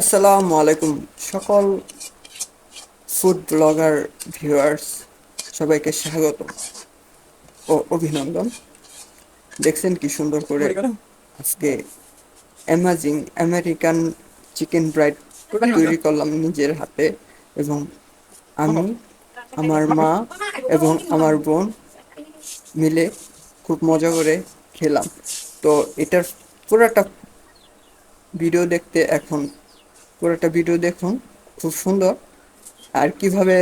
আসসালামু আলাইকুম সকল ফুড ব্লগার ভিউয়ার্স সবাইকে স্বাগত ও অভিনন্দন। দেখছেন কি সুন্দর করে আজকে অ্যামাজিং আমেরিকান চিকেন ব্রাইড তৈরি করলাম নিজের হাতে এবং আমি, আমার মা এবং আমার বোন মিলে খুব মজা করে খেলাম। তো এটার পুরোটা ভিডিও দেখতে এখন পুরোটা ভিডিও দেখুন, খুব সুন্দর। আর কীভাবে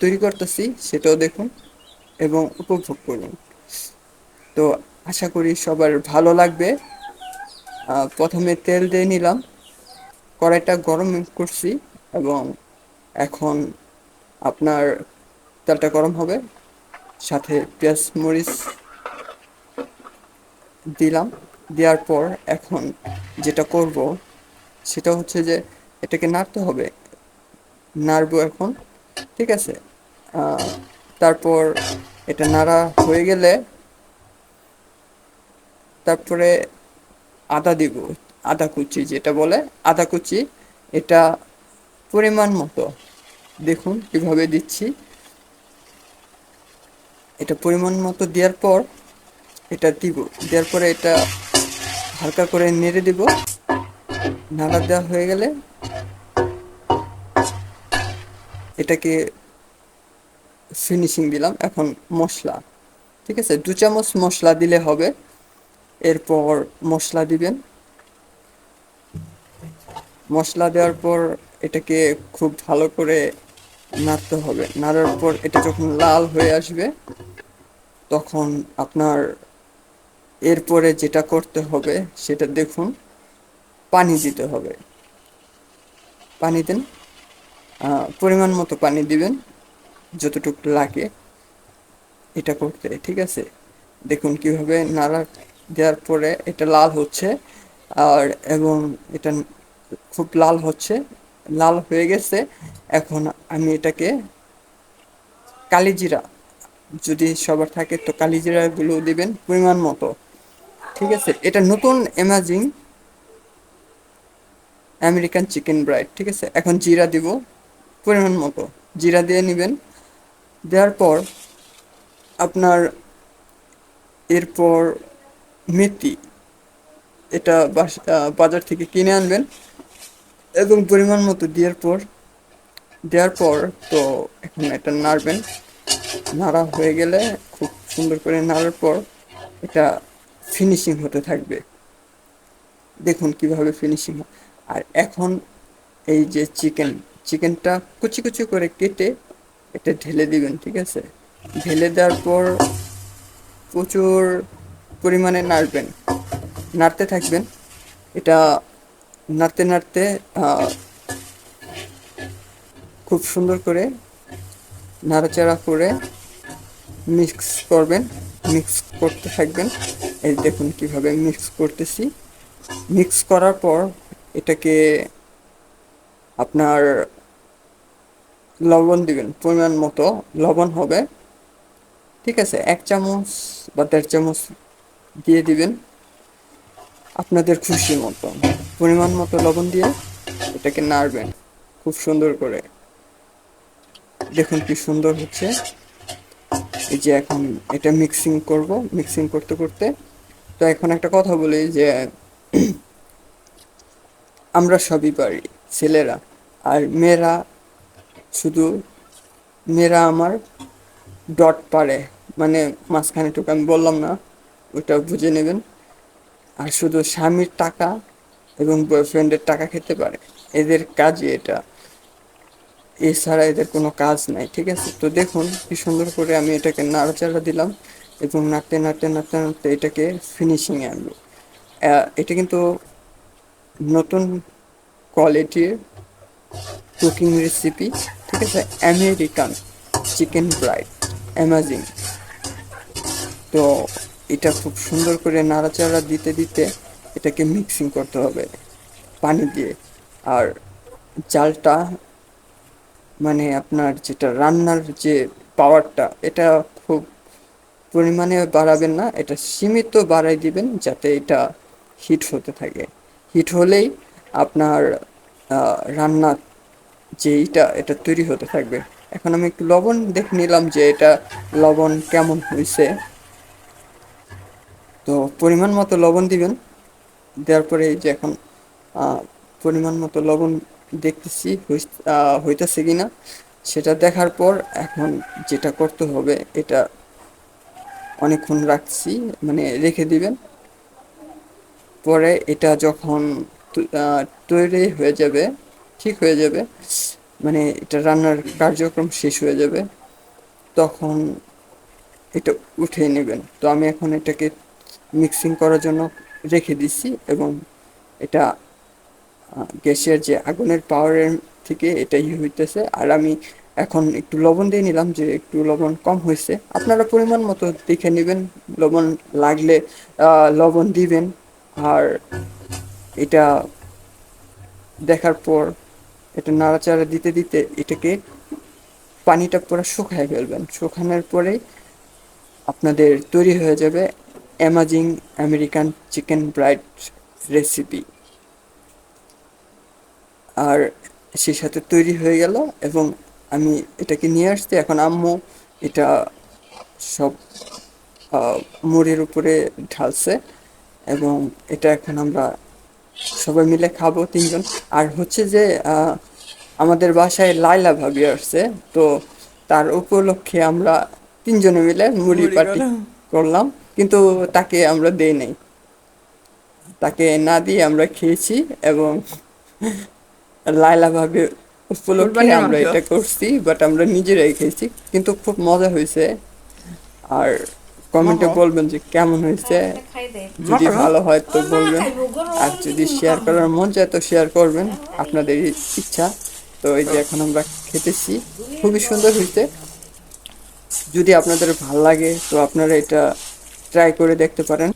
তৈরি করতেছি সেটাও দেখুন এবং উপভোগ করুন। তো আশা করি সবার ভালো লাগবে। প্রথমে তেল দিয়ে নিলাম। কড়াইটা গরম করছি এবং এখন আপনার তেলটা গরম হবে। সাথে পেঁয়াজ, মরিচ দিলাম। দেওয়ার পর এখন যেটা করব সেটা হচ্ছে যে এটাকে নাড়তে হবে। নাড়বো এখন, ঠিক আছে? তারপর এটা নাড়া হয়ে গেলে তারপরে আদা দিব, আদা কুচি যেটা বলে, আদা কুচি। এটা পরিমাণ মতো। দেখুন কীভাবে দিচ্ছি। এটা পরিমাণ মতো দেওয়ার পর এটা দিব, দেওয়ার পরে এটা হালকা করে নেড়ে দিব। নাড়া দেওয়া হয়ে গেলে এটাকে ফিনিশিং দিলাম। এখন মশলা, ঠিক আছে? দু চামচ মশলা দিলে হবে। এরপর মশলা দিবেন। মশলা দেওয়ার পর এটাকে খুব ভালো করে নাড়তে হবে। নাড়ার পর এটা যখন লাল হয়ে আসবে, তখন আপনার এরপরে যেটা করতে হবে সেটা দেখুন। পানি দিতে হবে। পানি দেন। পরিমাণ মতো পানি দিবেন, যতটুকু লাগে এটা করতে, ঠিক আছে? দেখুন কীভাবে নাড়া দেওয়ার পরে এটা লাল হচ্ছে, আর এবং এটা খুব লাল হচ্ছে, লাল হয়ে গেছে। এখন আমি এটাকে কালিজিরা, যদি সবার থাকে তো কালিজিরাগুলো দিবেন পরিমাণ মতো, ঠিক আছে? এটা নতুন অ্যামাজিং আমেরিকান চিকেন ব্রাইড ঠিক আছে? এখন জিরা দিব, পরিমাণ মতো। জিরা দিয়ে নেবেন। দেওয়ার পর আপনার এরপর মেথি, এটা বাজার থেকে কিনে আনবেন। এবং পরিমাণ মতো দেওয়ার পর দেওয়ার পর তো এখন এটা নাড়বেন। নাড়া হয়ে গেলে খুব সুন্দর করে নাড়ার পর এটা ফিনিশিং হতে থাকবে। দেখুন কীভাবে ফিনিশিং হয়। আর এখন এই যে চিকেন, চিকেনটা কুচি কুচি করে কেটে এটা ঢেলে দিবেন, ঠিক আছে? ঢেলে দেওয়ার পর প্রচুর পরিমাণে নাড়বেন, নাড়তে থাকবেন। এটা নাড়তে নাড়তে খুব সুন্দর করে নাড়াচাড়া করে মিক্স করবেন, মিক্স করতে থাকবেন। এই দেখুন কীভাবে মিক্স করতেছি। মিক্স করার পর এটাকে আপনার লবণ দিবেন, পরিমাণ মতো লবণ হবে। ঠিক আছে, এক চামচ বা দেড় চামচ দিয়ে দিবেন আপনাদের খুশি মতো। পরিমাণ মতো লবণ দিয়ে এটাকে নাড়বেন খুব সুন্দর করে। দেখুন কি সুন্দর হচ্ছে। এই যে এখন এটা মিক্সিং করব। মিক্সিং করতে করতে তো এখন একটা কথা বলি যে আমরা সবই পারি, ছেলেরা। আর মেয়েরা শুধু, মেয়েরা আমার ডট পারে। মানে মাঝখানে টুকু, আমি বললাম না, ওটা বুঝে নেবেন। আর শুধু স্বামীর টাকা এবং বয়ফ্রেন্ডের টাকা খেতে পারে। এদের কাজই এটা। এছাড়া এদের কোনো কাজ নাই, ঠিক আছে? তো দেখুন কি সুন্দর করে আমি এটাকে নাড়াচাড়া দিলাম এবং নাড়তে নাড়তে নাড়তে নাড়তে এটাকে ফিনিশিংয়ে আনব। এটা কিন্তু নতুন কোয়ালিটির কুকিং রেসিপি ঠিক আছে? আমেরিকান চিকেন ব্রাইড অ্যামাজিং তো এটা খুব সুন্দর করে নাড়াচাড়া দিতে দিতে এটাকে মিক্সিং করতে হবে পানি দিয়ে। আর জালটা মানে আপনার যেটা রান্নার যে পাওয়ারটা এটা খুব পরিমাণে বাড়াবেন না, এটা সীমিত বাড়াই দিবেন যাতে এটা হিট হতে থাকে। হিট হলেই আপনার রান্না যে এইটা এটা তৈরি হতে থাকবে। এখন আমি একটু লবণ দেখে নিলাম যে এটা লবণ কেমন হয়েছে তো পরিমাণ মতো লবণ দিবেন। দেওয়ার পরে যে এখন পরিমাণ মতো লবণ দেখতেছি হইস- কি না সেটা দেখার পর এখন যেটা করতে হবে, এটা অনেকক্ষণ রাখছি মানে রেখে দিবেন। পরে এটা যখন তৈরি হয়ে যাবে, ঠিক হয়ে যাবে মানে এটা রান্নার কার্যক্রম শেষ হয়ে যাবে, তখন এটা উঠিয়ে নেবেন। তো আমি এখন এটাকে মিক্সিং করার জন্য রেখে দিচ্ছি এবং এটা গ্যাসের যে আগুনের পাওয়ারের থেকে এটা এটাই হইতেছে। আর আমি এখন একটু লবণ দিয়ে নিলাম যে একটু লবণ কম হয়েছে আপনারা পরিমাণ মতো দেখে নেবেন, লবণ লাগলে লবণ দিবেন। আর এটা দেখার পর এটা নাড়াচাড়া দিতে দিতে এটাকে পানিটা পুরো শুকায় ফেলবেন। শুকানোর পরে আপনাদের তৈরি হয়ে যাবে amazing American chicken fried recipe আর সেই সাথে তৈরি হয়ে গেল এবং আমি এটাকে নিয়ে আসছি। এখন আম্মু এটা সব মুড়ির উপরে ঢালছে। এবং এটা এখন আমরা সবাই মিলে খাব তিনজন। আর হচ্ছে যে আমাদের বাসায় লাইলা ভাবি আসছে তো তার উপলক্ষে আমরা তিনজনে মিলে মুড়ি পার্টি করলাম। করলাম কিন্তু তাকে আমরা দেই নাই। তাকে না দিয়ে আমরা খেয়েছি এবং লাইলা ভাবে উপলক্ষে আমরা এটা করছি বাট আমরা নিজেরাই খেয়েছি কিন্তু খুব মজা হয়েছে। আর কমেন্টে বলবেন যে কেমন হয়েছে? যদি ভালো হয় তো বলবেন। আর যদি শেয়ার করার মন চায় তো শেয়ার করবেন আপনাদের ইচ্ছা। তো এই যে এখন আমরা খেতেছি খুবই সুন্দর হয়েছে। যদি আপনাদের ভালো লাগে তো আপনারা এটা ট্রাই করে দেখতে পারেন।